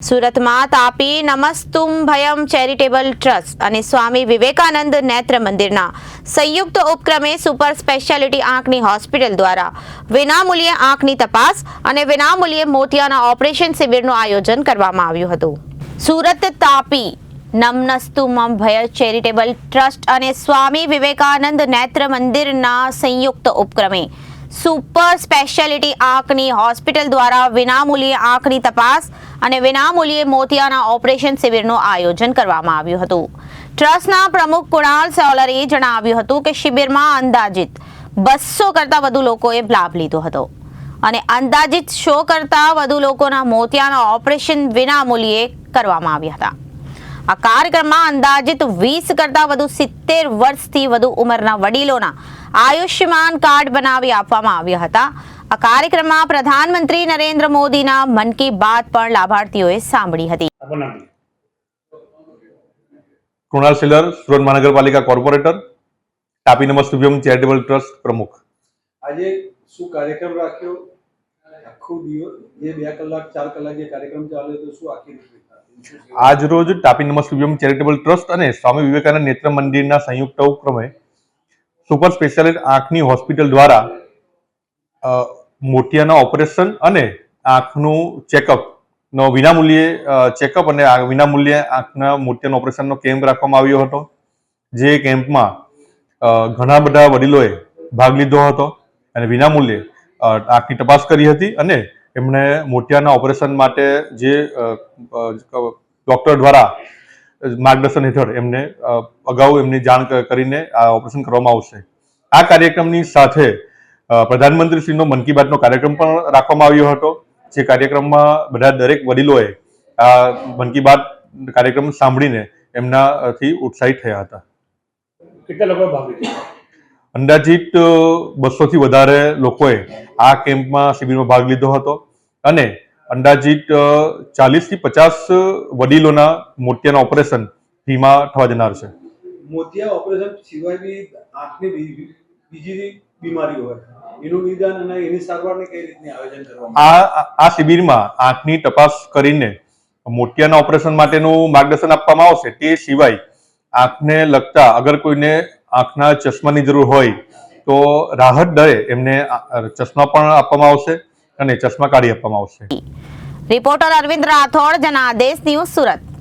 સુરતમાં Tapi Namastubhyam charitable trust અને સ્વામી વિવેકાનંદ નેત્ર મંદિરના સંયુક્ત ઉપક્રમે સુપર સ્પેશિયાલિટી આંખની હોસ્પિટલ દ્વારા વિનામૂલ્યે આંખની તપાસ અને વિનામૂલ્યે મોતિયાના ઓપરેશન શિબિરનું આયોજન કરવામાં આવ્યું હતું. સુરત તાપી નમનસ્તુમમ ભય ચેરિટેબલ ટ્રસ્ટ અને સ્વામી વિવેકાનંદ નેત્ર મંદિરના સંયુક્ત ઉપક્રમે સુપર સ્પેશિયાલિટી આંખની હોસ્પિટલ દ્વારા વિનામૂલ્યે આંખની તપાસ અને વિનામૂલ્યે મોતિયાના ઓપરેશન શિબિરનું આયોજન કરવામાં આવ્યું હતું. ટ્રસ્ટના પ્રમુખ કુણાલ સોલરે જણાવ્યું હતું કે શિબિરમાં અંદાજિત બસો કરતાં વધુ લોકોએ લાભ લીધો હતો. અને અંદાજિત સો કરતાં વધુ લોકોના મોતિયાના ઓપરેશન વિનામૂલ્યે કરવામાં આવ્યા હતા. આ કાર્યક્રમમાં અંદાજિત વીસ કરતાં વધુ સિત્તેર વર્ષથી વધુ ઉંમરના વડીલોના આયુષ્યમાન કાર્ડ બનાવી આપવામાં આવ્યા હતા. આ કાર્યક્રમમાં પ્રધાનમંત્રી નરેન્દ્ર મોદીના મન કી બાત પણ લાભાર્થીઓએ સાંભળી હતી. કૃણાલ શિલર સુરત મહાનગરપાલિકા corporator Tapi Namastubhyam charitable trust પ્રમુખ. આજે શું કાર્યક્રમ રાખ્યો? આખો દિવસ જે બે કલાક ચાર કલાક જે કાર્યક્રમ ચાલે તો શું આખી આજ રોજ તાપી નમસ્તુભ્યમ ચેરિટેબલ ટ્રસ્ટ અને સ્વામી વિવેકાનંદ નેત્ર મંદિરના સંયુક્ત ઉપક્રમે સુપર સ્પેશિયાલિસ્ટ આંખની હોસ્પિટલ દ્વારા મોતિયાના ઓપરેશન અને આંખનું ચેકઅપ નો વિનામૂલ્યે ચેકઅપ અને વિનામૂલ્યે આંખના મોતિયાના ઓપરેશનનો કેમ્પ રાખવામાં આવ્યો હતો, જે કેમ્પમાં ઘણા બધા વડીલોએ ભાગ લીધો હતો અને વિનામૂલ્યે આંખની તપાસ કરી હતી અને એમણે મોતિયાના ઓપરેશન માટે જે ડોક્ટર દ્વારા માર્ગદર્શન હેઠળ એમને અગાઉ એમની જાણ કરીને આ ઓપરેશન કરવામાં આવશે. આ કાર્યક્રમની સાથે પ્રધાનમંત્રીશ્રીનો મન કી બાતનો કાર્યક્રમ પણ રાખવામાં આવ્યો હતો. જે કાર્યક્રમમાં બધા દરેક વડીલોએ આ મન કી બાત કાર્યક્રમ સાંભળીને એમનાથી ઉત્સાહિત થયા હતા. કેટલા લોકો ભાગ લીધો? અંદાજિત બસોથી વધારે લોકોએ આ કેમ્પમાં શિબિરમાં ભાગ લીધો હતો અને અંદાજિત ચાલીસથી પચાસ વડીલોના મોતિયાના ઓપરેશન ફીમાં થવા જનાર છે. મોતિયા ઓપરેશન સિવાય બી આંખની બીજી બીમારીઓ હોય. એનું નિદાન અને એની સારવારને કઈ રીતની આયોજન કરવામાં આ આ શિબિરમાં આંખની તપાસ કરીને મોતિયાના ઓપરેશન માટેનું માર્ગદર્શન આપવામાં આવશે. તે સિવાય આંખને લગતા અગર કોઈને આંખના ચશ્માની જરૂર હોય તો રાહત દરે એમને ચશ્મા પણ આપવામાં આવશે અને ચશ્મા કાઢી આપવામાં આવશે. Reporter Arvind Rathod Janadesh news Surat.